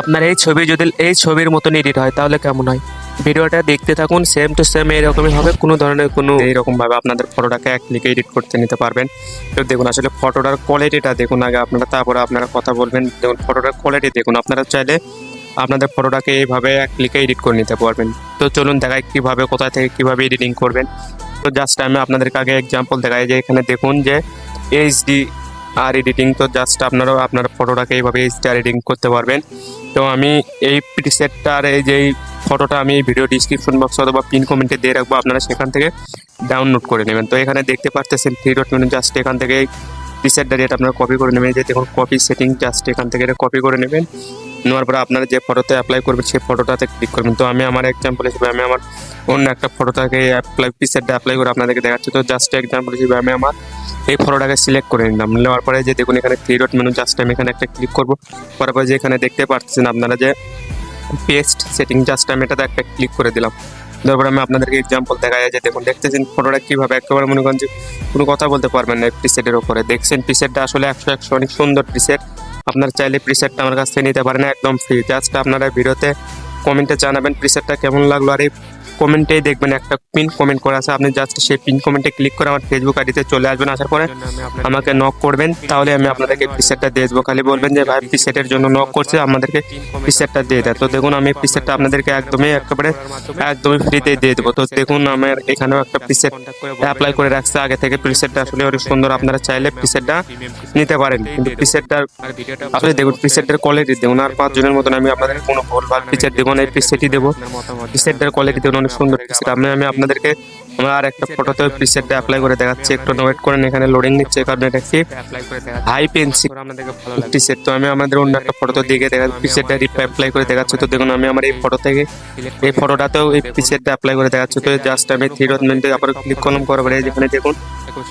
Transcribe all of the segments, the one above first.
আপনার এই ছবি যদি এই ছবির মতন এডিট হয়, তাহলে কেমন হয়? ভিডিওটা দেখতে থাকুন সেম টু সেম এরকমই হবে, কোনো ধরনের কোনো এইরকম ভাবে আপনাদের ফটোটাকে এক ক্লিকে এডিট করতে নিতে পারবেন। তো দেখুন, আসলে ফটোটার কোয়ালিটিটা দেখুন আগে আপনারা, তারপরে আপনারা কথা বলবেন। দেখুন ফটোটার কোয়ালিটি দেখুন, আপনারা চাইলে আপনাদের ফটোটাকে এইভাবে এক ক্লিকে এডিট করে নিতে পারবেন। তো চলুন দেখাই কীভাবে, কোথায় থেকে কীভাবে এডিটিং করবেন। তো জাস্ট আমি আপনাদেরকে আগে এক্সাম্পল দেখাই যে, এখানে দেখুন যে এইচডি আর এডিটিং তো জাস্ট আপনারাও আপনার ফটোটাকে এইভাবে এইচডি আর এডিটিং করতে পারবেন। তো আমি এই প্রিসেটটার এই যেই ফটোটা আমি ভিডিও ডিসক্রিপশন বক্স অথবা পিন কমেন্টে দিয়ে রাখব, আপনারা সেখান থেকে ডাউনলোড করে নেবেন। তো এখানে দেখতে পারতেছেন থ্রি ডট মেনু জাস্ট এখান থেকে প্রিসেটটা রেট আপনারা কপি করে নেবেন যে দেখুন কপি সেটিং জাস্ট এখান থেকে এটা কপি করে নেবেন। নেওয়ার পরে আপনারা যে ফটোতে অ্যাপ্লাই করবেন, সেই ফটোটাতে ক্লিক করবেন। তো আমি আমার এক্সাম্পল হিসেবে আমি আমার অন্য একটা ফটোটাকে অ্যাপ্লাই প্রিসেটটা অ্যাপ্লাই করে আপনাদেরকে দেখাচ্ছি। তো জাস্ট এক্সাম্পল হিসেবে আমি আমার এই ফটোটাকে সিলেক্ট করে নিলাম। নেওয়ার পরে যে দেখুন এখানে থ্রি ডট মেনু জাস্ট আমি এখানে একটা ক্লিক করব। করার পরে যে এখানে দেখতে পাচ্ছেন আপনারা যে পেস্ট সেটিং জাস্ট আমি এটাতে একটা ক্লিক করে দিলাম। তারপরে আমি আপনাদেরকে এক্সাম্পল দেখা যায় যে দেখুন, দেখতেছেন ফটোটা কীভাবে একেবারে মনে করেন যে কোনো কথা বলতে পারবেন না প্রিসেটের ওপরে দেখছেন প্রিসেটটা আসলে একশো একশো অনেক সুন্দর প্রিসেট আপনারা চাইলে প্রিসেটটা আমার কাছ থেকে নিতে পারেন, একদম ফ্রি জাস্ট আপনারা ভিডিওতে কমেন্টে জানাবেন প্রিসেটটা কেমন লাগল আর এই কমেন্টেই দেখবেন, একটা পিন কমেন্ট করা আছে। আপনি জাস্ট সেই পিন কমেন্টে ক্লিক করে আমার ফেসবুক আইডিতে চলে আসবেন। আসার পরে আমাকে নক করবেন। তাহলে আমি আপনাদেরকে প্রিসেটটা দিয়ে দেবো। খালি বলবেন যে, ভাই প্রিসেটের জন্য নক করছে। আমাদেরকে প্রিসেটটা দিয়ে দেয় তো দেখুন, আমি প্রিসেটটা আপনাদেরকে একদমই একেবারে একদমই ফ্রিতে দিয়ে দেবো। তো দেখুন, আমার এখানেও একটা প্রিসেট অ্যাপ্লাই করে রাখছে। আগে থেকে প্রিসেটটা আসলে অনেক সুন্দর। আপনারা চাইলে প্রিসেটটা নিতে পারেন। কিন্তু প্রিসেটটার আসলে দেখুন প্রিসেটের কোয়ালিটি দেখুন। আর পাঁচজনের মতন আমি আপনাদের কোনো ভুল ভালো প্রিসেট দেবো না। এই প্রিসেটই দেবো। প্রিসেটের কোয়ালিটি দেখুন। অনেক সুন্দর প্রিসেট আমি আমি আপনাদেরকে আমরা আর একটা ফটোতে প্রিসেটটা অ্যাপ্লাই করে দেখাচ্ছি। একটু ওয়েট করেন, এখানে লোডিং নিচ্ছে, কারণ এটা কি হাই পেন্সিল প্রিসেট তো আমি আমাদের অন্য একটা ফটোতে দিকে দেখা প্রিসেটটা অ্যাপ্লাই করে দেখাচ্ছি। তো দেখুন, আমি আমার এই ফটো থেকে এই ফটোটাতেও এই প্রিসেটটা অ্যাপ্লাই করে দেখাচ্ছি। তো জাস্ট আমি থ্রি ডট আবার ক্লিক করলাম করবার যেখানে দেখুন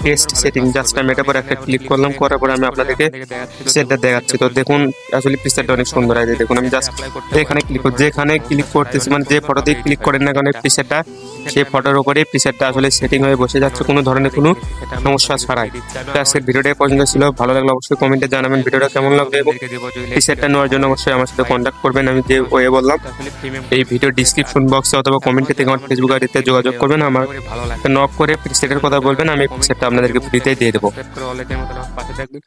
টেস্ট সেটিং জাস্ট আমি এটার পর একটা ক্লিক করলাম করার পরে আমি আপনাদেরকে প্রিসেটটা দেখাচ্ছি তো দেখুন আসলে প্রিসেটটা অনেক সুন্দর আছে। দেখুন আমি জাস্ট যেখানে ক্লিক যেখানে ক্লিক করতেছি মানে যে ফটোতে ক্লিক করেন না কারণ প্রিসেটটা সেই ফটোর উপরে প্রিসেটটা আসলে সেটিং হয়ে বসে যাচ্ছে কোনো ধরনের কোনো সমস্যা ছাড়াই। তো আজকের ভিডিওটা পর্যন্ত ছিল। ভালো লাগলে অবশ্যই কমেন্টে জানাবেন ভিডিওটা কেমন লাগবে এবং প্রিসেটটা নেওয়ার জন্য অবশ্যই আমার সাথে কন্ট্যাক্ট করবেন। আমি যে ওয়ে বললাম এই ভিডিও ডিসক্রিপশন বক্সে অথবা কমেন্টে থেকে আমার ফেসবুক আইডিতে যোগাযোগ করবেন। আমার নক করে প্রিসেটের কথা বলবেন আমি প্রিসেটটা আপনাদেরকে ফ্রিতেই দিয়ে দেবো। করে অলরেডি মতন পাশে থাকবেন